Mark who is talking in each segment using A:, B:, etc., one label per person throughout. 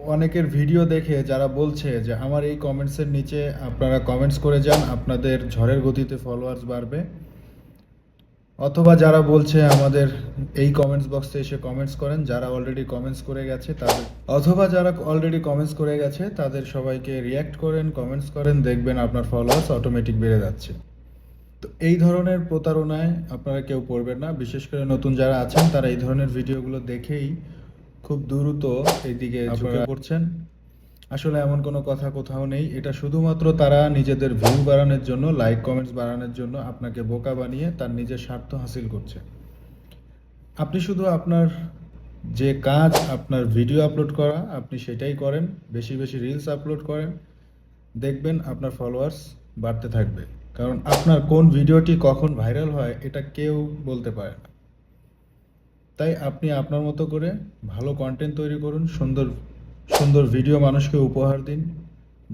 A: অনেকের ভিডিও দেখে যারা বলছে যে আমার এই কমেন্টসের নিচে আপনারা কমেন্টস করে যান, আপনাদের ঝড়ের গতিতে ফলোয়ার্স বাড়বে। অথবা যারা বলছে আমাদের এই কমেন্টস বক্সে এসে কমেন্টস করেন, যারা অলরেডি কমেন্টস করে গেছে তাদের অথবা যারা অলরেডি কমেন্টস করে গেছে তাদের সবাইকে রিয়্যাক্ট করেন, কমেন্টস করেন, দেখবেন আপনার ফলোয়ার্স অটোমেটিক বেড়ে যাচ্ছে। তো এই ধরনের প্রতারণায় আপনারা কেউ পড়বেন না। বিশেষ করে নতুন যারা আছেন, তারা এই ধরনের ভিডিওগুলো দেখেই খুব দ্রুত এইদিকে ঝুঁকে পড়ছেন। আসলে এমন কোনো কথা কোথাও নেই। এটা শুধুমাত্র তারা নিজেদের ভিউ বাড়ানোর জন্য লাইক কমেন্টস বাড়ানোর জন্য আপনাকে বোকা বানিয়ে তার নিজের স্বার্থ হাসিল করছে। আপনি শুধু আপনার যে কাজ আপনার ভিডিও আপলোড করা আপনি সেটাই করেন। বেশি বেশি রিলস আপলোড করেন। দেখবেন আপনার ফলোয়ার্স বাড়তে থাকবে। কারণ আপনার কোন ভিডিওটি কখন ভাইরাল হয় এটা কেউ বলতে পারে না। তাই আপনি আপনার মতো করে ভালো কন্টেন্ট তৈরি করুন, সুন্দর সুন্দর ভিডিও মানুষকে উপহার দিন।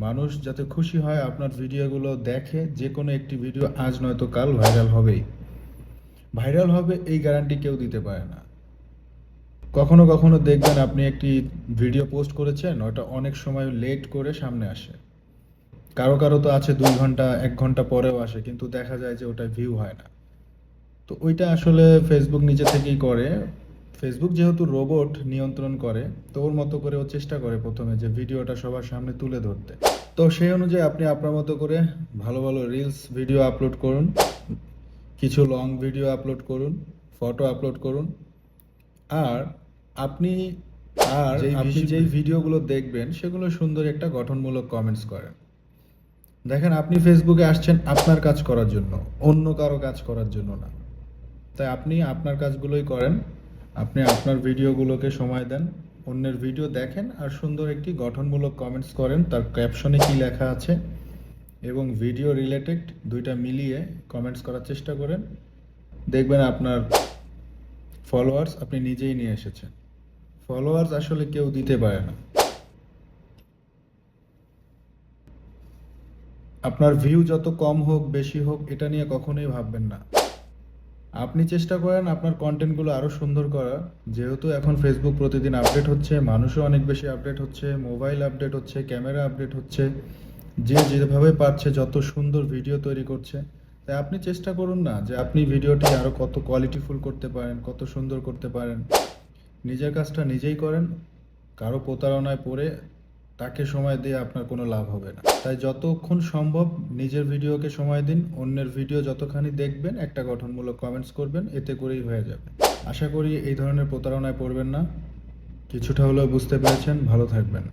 A: মানুষ যাতে খুশি হয়, আপনার ভিডিওগুলো দেখে, যে কোনো একটি ভিডিও আজ নয়তো কাল ভাইরাল হবেই। ভাইরাল হবে এই গ্যারান্টি কেউ দিতে পারে না। কখনো কখনো দেখবেন আপনি একটি ভিডিও পোস্ট করেছেন, ওটা অনেক সময় লেট করে সামনে আসে। কারও কারও তো আছে দুই ঘণ্টা, এক ঘণ্টা পরেও আসে, কিন্তু দেখা যায় যে ওটা ভিউ হয় না। তো ওইটা আসলে ফেসবুক নিজে থেকেই করে। ফেসবুক যেহেতু রোবট নিয়ন্ত্রণ করে তো ওর মতো করে ও চেষ্টা করে প্রথমে যে ভিডিওটা সবার সামনে তুলে ধরতে। তো সেই অনুযায়ী আপনি আপনার মতো করে ভালো ভালো রিলস ভিডিও আপলোড করুন কিছু লং ভিডিও আপলোড করুন ফটো আপলোড করুন। আর আপনি আর আপনি যেই ভিডিওগুলো দেখবেন সেগুলো সুন্দর একটা গঠনমূলক কমেন্টস করেন। দেখেন আপনি ফেসবুকে আসছেন আপনার কাজ করার জন্য অন্য কারও কাজ করার জন্য না। তাই আপনি আপনার কাজগুলোই করেন। আপনি আপনার ভিডিওগুলোকে সময় দেন, অন্যের ভিডিও দেখেন আর সুন্দর একটি গঠনমূলক কমেন্টস করেন, তার ক্যাপশনে কি লেখা আছে এবং ভিডিও রিলেটেড দুইটা মিলিয়ে কমেন্টস করার চেষ্টা করেন। দেখবেন আপনার ফলোয়ার্স আপনি নিজেই নিয়ে এসেছেন। ফলোয়ার্স আসলে কেউ দিতে পারে না। আপনার ভিউ যত কম হোক, বেশি হোক, এটা নিয়ে কখনোই ভাববেন না। আপনি চেষ্টা করেন আপনার কন্টেন্টগুলো আরও সুন্দর করা। যেহেতু এখন ফেসবুক প্রতিদিন আপডেট হচ্ছে, মানুষও অনেক বেশি আপডেট হচ্ছে মোবাইল আপডেট হচ্ছে ক্যামেরা আপডেট হচ্ছে। যে যেভাবে পারছে, যত সুন্দর ভিডিও তৈরি করছে। তাই আপনি চেষ্টা করুন না যে আপনি ভিডিওটি আরও কত কোয়ালিটিফুল করতে পারেন, কত সুন্দর করতে পারেন। নিজের কাজটা নিজেই করেন, কারও প্রতারণায় পড়ে তাকে সময় দিয়ে আপনার কোনো লাভ হবে না। তাই যতক্ষণ সম্ভব নিজের ভিডিওকে সময় দিন, অন্যের ভিডিও যতখানি দেখবেন, একটা গঠনমূলক কমেন্টস করবেন, এতে করেই হয়ে যাবে। আশা করি এই ধরনের প্রতারণায় পড়বেন না। কিছুটা হলেও বুঝতে পেরেছেন। ভালো থাকবেন।